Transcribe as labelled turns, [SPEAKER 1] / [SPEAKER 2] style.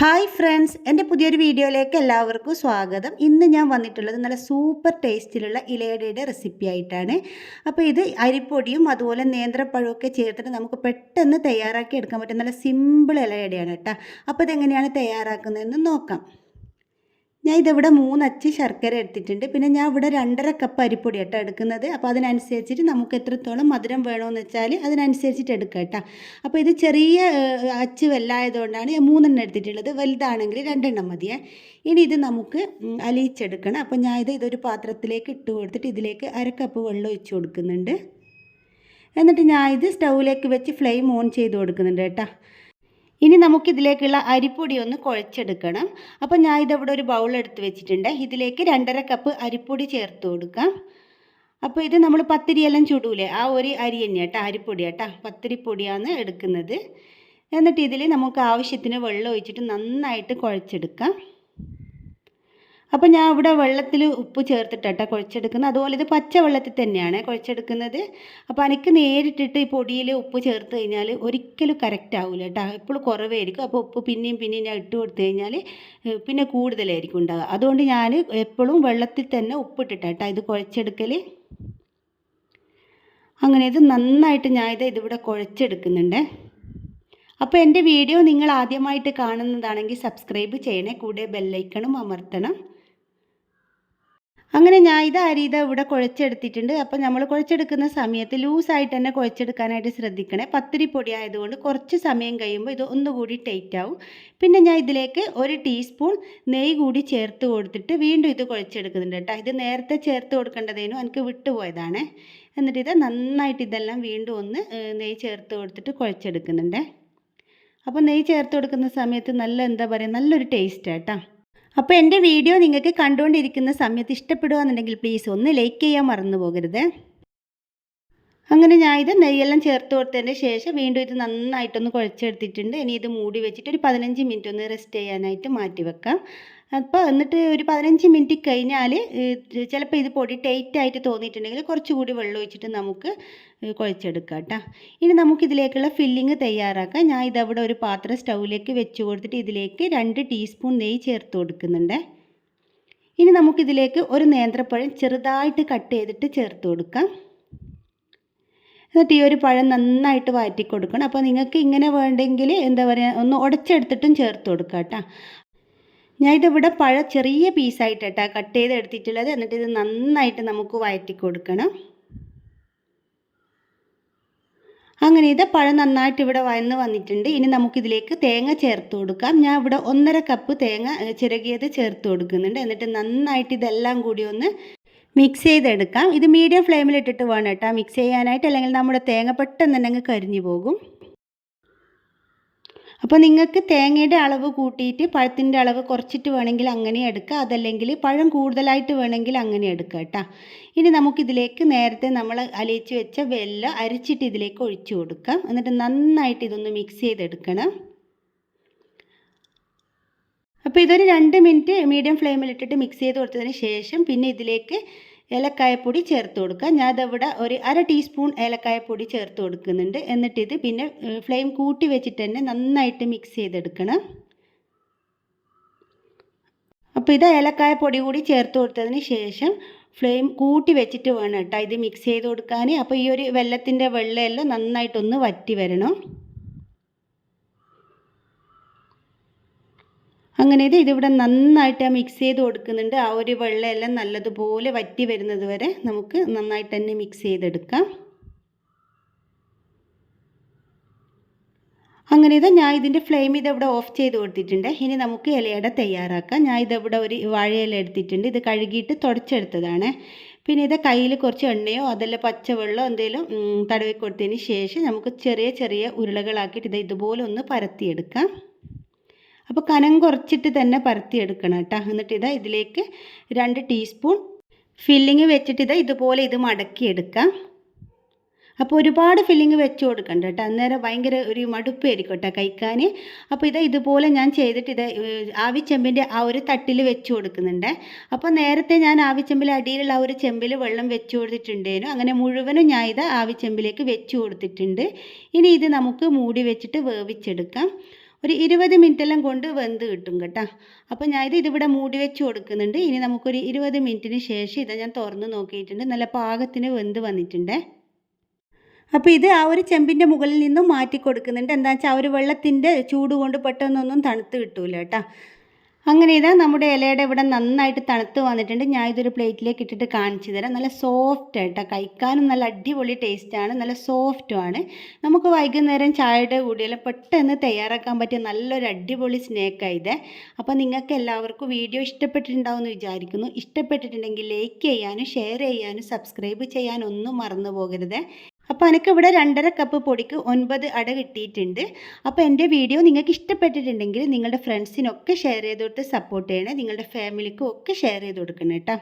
[SPEAKER 1] hi friends എൻ്റെ പുതിയൊരു വീഡിയോയിലേക്ക് എല്ലാവർക്കും സ്വാഗതം ഇന്ന് ഞാൻ വന്നിട്ടുള്ളത് നല്ല സൂപ്പർ ടേസ്റ്റിലുള്ള ഇലയടയുടെ റെസിപ്പി ആയിട്ടാണ് അപ്പോൾ ഇത് അരിപ്പൊടിയും അതുപോലെ ഒക്കെ ചേർത്തിട്ട് നമുക്ക് പെട്ടെന്ന് തയ്യാറാക്കി എടുക്കാൻ പറ്റും നല്ല സിമ്പിൾ ഇലയടയാണ് കേട്ടോ അപ്പോൾ ഇതെങ്ങനെയാണ് തയ്യാറാക്കുന്നതെന്ന് നോക്കാം ഞാൻ ഇതിവിടെ മൂന്നച്ച് ശർക്കര എടുത്തിട്ടുണ്ട് പിന്നെ ഞാൻ ഇവിടെ രണ്ടര കപ്പ് അരിപ്പൊടി ആട്ടോ എടുക്കുന്നത് അപ്പോൾ അതിനനുസരിച്ചിട്ട് നമുക്ക് എത്രത്തോളം മധുരം വേണമെന്ന് വെച്ചാൽ അതിനനുസരിച്ചിട്ട് എടുക്കുക കേട്ടോ അപ്പോൾ ഇത് ചെറിയ അച്ച് വല്ലായതുകൊണ്ടാണ് ഞാൻ മൂന്നെണ്ണം എടുത്തിട്ടുള്ളത് വലുതാണെങ്കിൽ രണ്ടെണ്ണം മതിയേ ഇനി ഇത് നമുക്ക് അലിയിച്ചെടുക്കണം അപ്പോൾ ഞാൻ ഇത് ഇതൊരു പാത്രത്തിലേക്ക് ഇട്ട് കൊടുത്തിട്ട് ഇതിലേക്ക് അരക്കപ്പ് കപ്പ് വെള്ളം ഒഴിച്ച് കൊടുക്കുന്നുണ്ട് എന്നിട്ട് ഞാൻ ഇത് സ്റ്റൗവിലേക്ക് വെച്ച് ഫ്ലെയിം ഓൺ ചെയ്ത് കൊടുക്കുന്നുണ്ട് കേട്ടോ ഇനി നമുക്കിതിലേക്കുള്ള അരിപ്പൊടി ഒന്ന് കുഴച്ചെടുക്കണം അപ്പോൾ ഞാൻ ഇതവിടെ ഒരു ബൗൾ വെച്ചിട്ടുണ്ട് ഇതിലേക്ക് രണ്ടര കപ്പ് അരിപ്പൊടി ചേർത്ത് കൊടുക്കാം അപ്പോൾ ഇത് നമ്മൾ പത്തിരിയെല്ലാം ചുടൂലേ ആ ഒരു അരി തന്നെ കേട്ടോ അരിപ്പൊടി കേട്ടോ പത്തിരിപ്പൊടിയാണ് എടുക്കുന്നത് എന്നിട്ട് ഇതിൽ നമുക്ക് ആവശ്യത്തിന് വെള്ളം ഒഴിച്ചിട്ട് നന്നായിട്ട് കുഴച്ചെടുക്കാം അപ്പോൾ ഞാൻ ഇവിടെ വെള്ളത്തിൽ ഉപ്പ് ചേർത്തിട്ടാട്ടോ കുഴച്ചെടുക്കുന്നത് അതുപോലെ ഇത് പച്ച വെള്ളത്തിൽ തന്നെയാണ് കുഴച്ചെടുക്കുന്നത് അപ്പോൾ എനിക്ക് നേരിട്ടിട്ട് ഈ പൊടിയിൽ ഉപ്പ് ചേർത്ത് കഴിഞ്ഞാൽ ഒരിക്കലും കറക്റ്റ് ആവില്ല കേട്ടോ എപ്പോഴും കുറവായിരിക്കും അപ്പോൾ ഉപ്പ് പിന്നെയും പിന്നെയും ഞാൻ ഇട്ട് കൊടുത്തു കഴിഞ്ഞാൽ പിന്നെ കൂടുതലായിരിക്കും ഉണ്ടാകുക അതുകൊണ്ട് ഞാൻ എപ്പോഴും വെള്ളത്തിൽ തന്നെ ഉപ്പിട്ടിട്ടാട്ടോ ഇത് കുഴച്ചെടുക്കൽ അങ്ങനെ ഇത് നന്നായിട്ട് ഞാൻ ഇത് ഇതിവിടെ കുഴച്ചെടുക്കുന്നുണ്ട് അപ്പോൾ എൻ്റെ വീഡിയോ നിങ്ങൾ ആദ്യമായിട്ട് കാണുന്നതാണെങ്കിൽ സബ്സ്ക്രൈബ് ചെയ്യണേ കൂടെ ബെല്ലൈക്കണും അമർത്തണം അങ്ങനെ ഞാൻ ഇത് അരിത ഇവിടെ കുഴച്ചെടുത്തിട്ടുണ്ട് അപ്പോൾ നമ്മൾ കുഴച്ചെടുക്കുന്ന സമയത്ത് ലൂസായിട്ട് തന്നെ കുഴച്ചെടുക്കാനായിട്ട് ശ്രദ്ധിക്കണേ പത്തിരി പൊടി ആയതുകൊണ്ട് കുറച്ച് സമയം കഴിയുമ്പോൾ ഇത് ഒന്നുകൂടി ടൈറ്റ് ആവും പിന്നെ ഞാൻ ഇതിലേക്ക് ഒരു ടീസ്പൂൺ നെയ്യ് കൂടി ചേർത്ത് കൊടുത്തിട്ട് വീണ്ടും ഇത് കുഴച്ചെടുക്കുന്നുണ്ട് കേട്ടോ ഇത് നേരത്തെ ചേർത്ത് കൊടുക്കേണ്ടതേനും എനിക്ക് വിട്ടുപോയതാണ് എന്നിട്ട് ഇത് നന്നായിട്ട് ഇതെല്ലാം വീണ്ടും ഒന്ന് നെയ്യ് ചേർത്ത് കൊടുത്തിട്ട് കുഴച്ചെടുക്കുന്നുണ്ട് അപ്പോൾ നെയ്യ് ചേർത്ത് കൊടുക്കുന്ന സമയത്ത് നല്ല എന്താ പറയുക നല്ലൊരു ടേസ്റ്റ് ആട്ടോ അപ്പോൾ എൻ്റെ വീഡിയോ നിങ്ങൾക്ക് കണ്ടുകൊണ്ടിരിക്കുന്ന സമയത്ത് ഇഷ്ടപ്പെടുകയെന്നുണ്ടെങ്കിൽ പ്ലീസ് ഒന്ന് ലൈക്ക് ചെയ്യാൻ മറന്നു പോകരുത് അങ്ങനെ ഞാൻ ഇത് നെയ്യെല്ലാം ചേർത്ത് കൊടുത്തതിൻ്റെ ശേഷം വീണ്ടും ഇത് നന്നായിട്ടൊന്ന് കുഴച്ചെടുത്തിട്ടുണ്ട് ഇനി ഇത് മൂടി വെച്ചിട്ട് ഒരു പതിനഞ്ച് മിനിറ്റ് ഒന്ന് റെസ്റ്റ് ചെയ്യാനായിട്ട് മാറ്റി വെക്കാം അപ്പോൾ എന്നിട്ട് ഒരു പതിനഞ്ച് മിനിറ്റ് കഴിഞ്ഞാൽ ചിലപ്പോൾ ഇത് പൊടി ടൈറ്റ് ആയിട്ട് തോന്നിയിട്ടുണ്ടെങ്കിൽ കുറച്ചുകൂടി വെള്ളം ഒഴിച്ചിട്ട് നമുക്ക് കുഴച്ചെടുക്കാം കേട്ടോ ഇനി നമുക്കിതിലേക്കുള്ള ഫില്ലിങ് തയ്യാറാക്കാം ഞാൻ ഇതവിടെ ഒരു പാത്രം സ്റ്റൗവിലേക്ക് വെച്ച് കൊടുത്തിട്ട് ഇതിലേക്ക് രണ്ട് ടീസ്പൂൺ നെയ്യ് ചേർത്ത് കൊടുക്കുന്നുണ്ട് ഇനി നമുക്കിതിലേക്ക് ഒരു നേന്ത്രപ്പഴം ചെറുതായിട്ട് കട്ട് ചെയ്തിട്ട് ചേർത്ത് കൊടുക്കാം എന്നിട്ട് ഈ ഒരു പഴം നന്നായിട്ട് വാറ്റി കൊടുക്കണം അപ്പോൾ നിങ്ങൾക്ക് ഇങ്ങനെ വേണ്ടെങ്കിൽ എന്താ പറയുക ഒന്ന് ഉടച്ചെടുത്തിട്ടും ചേർത്ത് കൊടുക്കാം കേട്ടോ ഞാനിതിവിടെ പഴ ചെറിയ പീസായിട്ടാണ് കട്ട് ചെയ്ത് എടുത്തിട്ടുള്ളത് എന്നിട്ട് ഇത് നന്നായിട്ട് നമുക്ക് വഴറ്റി കൊടുക്കണം അങ്ങനെ ഇത് പഴം നന്നായിട്ട് ഇവിടെ വന്ന് വന്നിട്ടുണ്ട് ഇനി നമുക്കിതിലേക്ക് തേങ്ങ ചേർത്ത് കൊടുക്കാം ഞാൻ ഇവിടെ ഒന്നര കപ്പ് തേങ്ങ ചിരകിയത് ചേർത്ത് കൊടുക്കുന്നുണ്ട് എന്നിട്ട് നന്നായിട്ട് ഇതെല്ലാം കൂടി ഒന്ന് മിക്സ് ചെയ്തെടുക്കാം ഇത് മീഡിയം ഫ്ലെയിമിലിട്ടിട്ട് വേണം കേട്ടോ മിക്സ് ചെയ്യാനായിട്ട് അല്ലെങ്കിൽ നമ്മുടെ തേങ്ങ പെട്ടെന്ന് തന്നെ കരിഞ്ഞു പോകും അപ്പോൾ നിങ്ങൾക്ക് തേങ്ങയുടെ അളവ് കൂട്ടിയിട്ട് പഴത്തിൻ്റെ അളവ് കുറച്ചിട്ട് വേണമെങ്കിൽ അങ്ങനെ എടുക്കുക അതല്ലെങ്കിൽ പഴം കൂടുതലായിട്ട് വേണമെങ്കിൽ അങ്ങനെ എടുക്കുക കേട്ടോ ഇനി നമുക്കിതിലേക്ക് നേരത്തെ നമ്മൾ അലിയിച്ച് വെച്ച വെല്ല അരിച്ചിട്ട് ഇതിലേക്ക് ഒഴിച്ചു കൊടുക്കാം എന്നിട്ട് നന്നായിട്ട് ഇതൊന്ന് മിക്സ് ചെയ്തെടുക്കണം അപ്പോൾ ഇതൊരു രണ്ട് മിനിറ്റ് മീഡിയം ഫ്ലെയിമിലിട്ടിട്ട് മിക്സ് ചെയ്ത് കൊടുത്തതിന് ശേഷം പിന്നെ ഇതിലേക്ക് ഏലക്കായപ്പൊടി ചേർത്ത് കൊടുക്കുക ഞാനതവിടെ ഒരു അര ടീസ്പൂൺ ഏലക്കായപ്പൊടി ചേർത്ത് കൊടുക്കുന്നുണ്ട് എന്നിട്ട് ഇത് പിന്നെ ഫ്ലെയിം കൂട്ടി വെച്ചിട്ട് തന്നെ നന്നായിട്ട് മിക്സ് ചെയ്തെടുക്കണം അപ്പോൾ ഇത് ഏലക്കായ പൊടി കൂടി ചേർത്ത് കൊടുത്തതിന് ശേഷം ഫ്ലെയിം കൂട്ടി വെച്ചിട്ട് വേണം കേട്ടോ ഇത് മിക്സ് ചെയ്ത് കൊടുക്കാൻ അപ്പോൾ ഈ ഒരു വെള്ളത്തിൻ്റെ വെള്ളമെല്ലാം നന്നായിട്ടൊന്ന് വറ്റി വരണം അങ്ങനെ ഇത് ഇതിവിടെ നന്നായിട്ട് മിക്സ് ചെയ്ത് കൊടുക്കുന്നുണ്ട് ആ ഒരു വെള്ളമെല്ലാം നല്ലതുപോലെ വറ്റി വരുന്നത് വരെ നമുക്ക് നന്നായിട്ട് തന്നെ മിക്സ് ചെയ്തെടുക്കാം അങ്ങനെ ഇത് ഞാൻ ഇതിൻ്റെ ഫ്ലെയിം ഇതവിടെ ഓഫ് ചെയ്ത് കൊടുത്തിട്ടുണ്ട് ഇനി നമുക്ക് ഇലയുടെ തയ്യാറാക്കാം ഞാൻ ഇതവിടെ ഒരു വാഴയില എടുത്തിട്ടുണ്ട് ഇത് കഴുകിയിട്ട് തുടച്ചെടുത്തതാണ് പിന്നെ ഇത് കയ്യിൽ കുറച്ച് എണ്ണയോ അതല്ല പച്ചവെള്ളമോ എന്തെങ്കിലും തടവിക്കൊടുത്തതിന് കൊടുത്തതിന് ശേഷം നമുക്ക് ചെറിയ ചെറിയ ഉരുളകളാക്കിയിട്ട് ഇത് ഇതുപോലെ ഒന്ന് പരത്തിയെടുക്കാം അപ്പോൾ കനം കുറച്ചിട്ട് തന്നെ പരത്തിയെടുക്കണം കേട്ടോ എന്നിട്ട് ഇതാ ഇതിലേക്ക് രണ്ട് ടീസ്പൂൺ ഫില്ലിങ് വെച്ചിട്ട് ഇതാ ഇതുപോലെ ഇത് മടക്കിയെടുക്കാം അപ്പോൾ ഒരുപാട് ഫില്ലിങ് വെച്ച് കൊടുക്കണ്ട കേട്ടോ അന്നേരം ഭയങ്കര ഒരു മടുപ്പായിരിക്കും കേട്ടോ കഴിക്കാൻ അപ്പോൾ ഇതാ ഇതുപോലെ ഞാൻ ചെയ്തിട്ട് ഇത് ആവിച്ചെമ്പിൻ്റെ ആ ഒരു തട്ടിൽ വെച്ച് കൊടുക്കുന്നുണ്ട് അപ്പോൾ നേരത്തെ ഞാൻ ആവിച്ചെമ്പിൽ അടിയിലുള്ള ആ ഒരു ചെമ്പിൽ വെള്ളം വെച്ച് കൊടുത്തിട്ടുണ്ടേനു അങ്ങനെ മുഴുവനും ഞാൻ ഇത് ആവിച്ചെമ്പിലേക്ക് വെച്ച് കൊടുത്തിട്ടുണ്ട് ഇനി ഇത് നമുക്ക് മൂടി വെച്ചിട്ട് വേവിച്ചെടുക്കാം ഒരു ഇരുപത് മിനിറ്റെല്ലാം കൊണ്ട് വെന്ത് കിട്ടും കേട്ടോ അപ്പോൾ ഞാൻ ഇത് ഇതിവിടെ മൂടി വെച്ച് കൊടുക്കുന്നുണ്ട് ഇനി നമുക്കൊരു ഇരുപത് മിനിറ്റിന് ശേഷം ഇത് ഞാൻ തുറന്ന് നോക്കിയിട്ടുണ്ട് നല്ല പാകത്തിന് വെന്ത് വന്നിട്ടുണ്ട് അപ്പോൾ ഇത് ആ ഒരു ചെമ്പിൻ്റെ മുകളിൽ നിന്നും മാറ്റി കൊടുക്കുന്നുണ്ട് എന്താ വെച്ചാൽ ആ ഒരു വെള്ളത്തിൻ്റെ ചൂട് കൊണ്ട് പെട്ടെന്നൊന്നും തണുത്ത് കിട്ടൂല കേട്ടോ അങ്ങനെ ഇതാ നമ്മുടെ ഇലയുടെ ഇവിടെ നന്നായിട്ട് തണുത്ത് വന്നിട്ടുണ്ട് ഞാൻ ഇതൊരു പ്ലേറ്റിലേക്ക് ഇട്ടിട്ട് കാണിച്ചു തരാം നല്ല സോഫ്റ്റ് ആയിട്ടാണ് കഴിക്കാനും നല്ല അടിപൊളി ടേസ്റ്റാണ് നല്ല സോഫ്റ്റുമാണ് നമുക്ക് വൈകുന്നേരം ചായയുടെ കൂടിയെല്ലാം പെട്ടെന്ന് തയ്യാറാക്കാൻ പറ്റിയ നല്ലൊരു അടിപൊളി സ്നേക്കാണ് ഇത് അപ്പോൾ നിങ്ങൾക്ക് എല്ലാവർക്കും വീഡിയോ ഇഷ്ടപ്പെട്ടിട്ടുണ്ടാവും എന്ന് വിചാരിക്കുന്നു ഇഷ്ടപ്പെട്ടിട്ടുണ്ടെങ്കിൽ ലൈക്ക് ചെയ്യാനും ഷെയർ ചെയ്യാനും സബ്സ്ക്രൈബ് ചെയ്യാനും ഒന്നും മറന്നു പോകരുത് അപ്പോൾ എനിക്ക് ഇവിടെ രണ്ടര കപ്പ് പൊടിക്ക് ഒൻപത് അട കിട്ടിയിട്ടുണ്ട് അപ്പോൾ എൻ്റെ വീഡിയോ നിങ്ങൾക്ക് ഇഷ്ടപ്പെട്ടിട്ടുണ്ടെങ്കിൽ നിങ്ങളുടെ ഫ്രണ്ട്സിനൊക്കെ ഷെയർ ചെയ്ത് കൊടുത്ത് സപ്പോർട്ട് ചെയ്യണേ നിങ്ങളുടെ ഫാമിലിക്കും ഒക്കെ ഷെയർ ചെയ്ത് കൊടുക്കണം കേട്ടോ